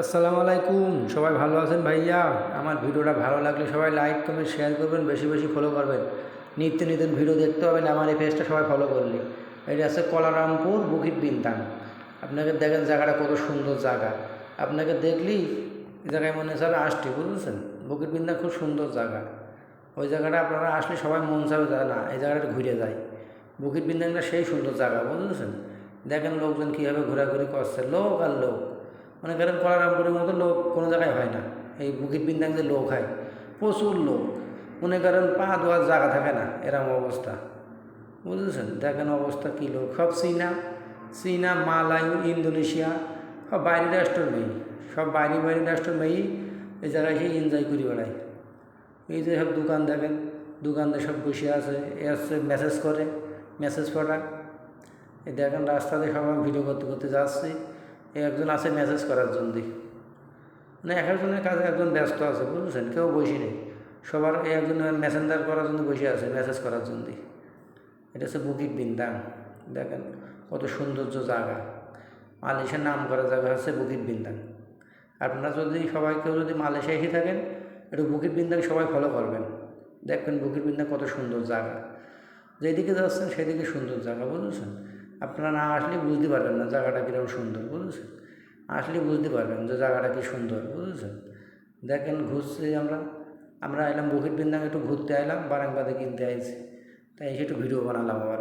আসসালামু আলাইকুম। সবাই ভালো আছেন ভাইয়া? আমার ভিডিওটা ভালো লাগলে সবাই লাইক কমেন্ট শেয়ার করবেন, বেশি বেশি ফলো করবেন। নিত্য নতুন ভিডিও দেখতে হবেন আমার এই পেজটা সবাই ফলো করলে। এটা আছে কলারামপুর বুকির বিনতাম আপনাকে দেখেন জায়গাটা কত সুন্দর জায়গা। আপনাকে দেখলেই এই জায়গায় মনে হচ্ছে আসটি বুঝেছেন? বুকিট বিনতাম খুব সুন্দর জায়গা। ওই জায়গাটা আপনারা আসলে সবাই মন চাবে যায় না, এই জায়গাটা ঘুরে যায় বুকির বিন্দাংটা সেই সুন্দর জায়গা, বুঝেছেন? দেখেন লোকজন কীভাবে ঘোরাঘুরি করছে, লোক আর লোক। মনে করেন কলারামপুরের মতো লোক কোনো জায়গায় হয় না। এই বুকির বিন্দাং যে লোক হয়, প্রচুর লোক। মনে করেন পা ধোয়ার জায়গা থাকে না, এরম অবস্থা। বুঝেছেন? দেখেন অবস্থা কী লোক। সব চীনা চীনা, মালাই, ইন্দোনেশিয়া, সব বাইরের রাষ্ট্র নেই সব বাইরে বাইরে রাষ্ট্র নেই এই জায়গায় সে এনজয় করি বেড়ায়। এই যে সব দোকান দেখেন, দোকানদার সব বসে আছে, এ হচ্ছে মেসেজ করে মেসেজ পড়া এই দেখেন রাস্তাতে সব আমি ভিডিও করতে করতে যাচ্ছি। একজন আছে মেসেজ করার জন্য। মানে এক একজনের কাজে একজন ব্যস্ত আছে, বুঝছেন? কেউ বসে নেই। সবার একজন মেসেঞ্জার করার জন্য বসে আছে মেসেজ করার জন্য। এটা হচ্ছে বুকিট বিন্দাং দেখেন কত সৌন্দর্য জায়গা। মালয়েশিয়ার নাম করা জায়গা হচ্ছে বুকিট বিন্দাং আপনারা যদি সবাই, কেউ যদি মালয়েশিয়া এসে থাকেন, একটু বুকিট বিন্দাং সবাই ফলো করবেন। দেখবেন বুকিট বিন্দাং কত সুন্দর জায়গা। যেদিকে যাচ্ছেন সেদিকে সুন্দর জায়গা, বুঝেছেন? আপনারা না আসলে বুঝতে পারবেন না জায়গাটা কীরকম সুন্দর, বুঝেছেন? আসলে বুঝতে পারবেন যে জায়গাটা কী সুন্দর, বুঝেছেন? দেখেন ঘুরছি আমরা আমরা এলাম বহির বৃন্দাম একটু ঘুরতে আইলাম, বারাংবাদে কিনতে আইছি। তাই এসে একটু ভিডিও বানালাম আবার।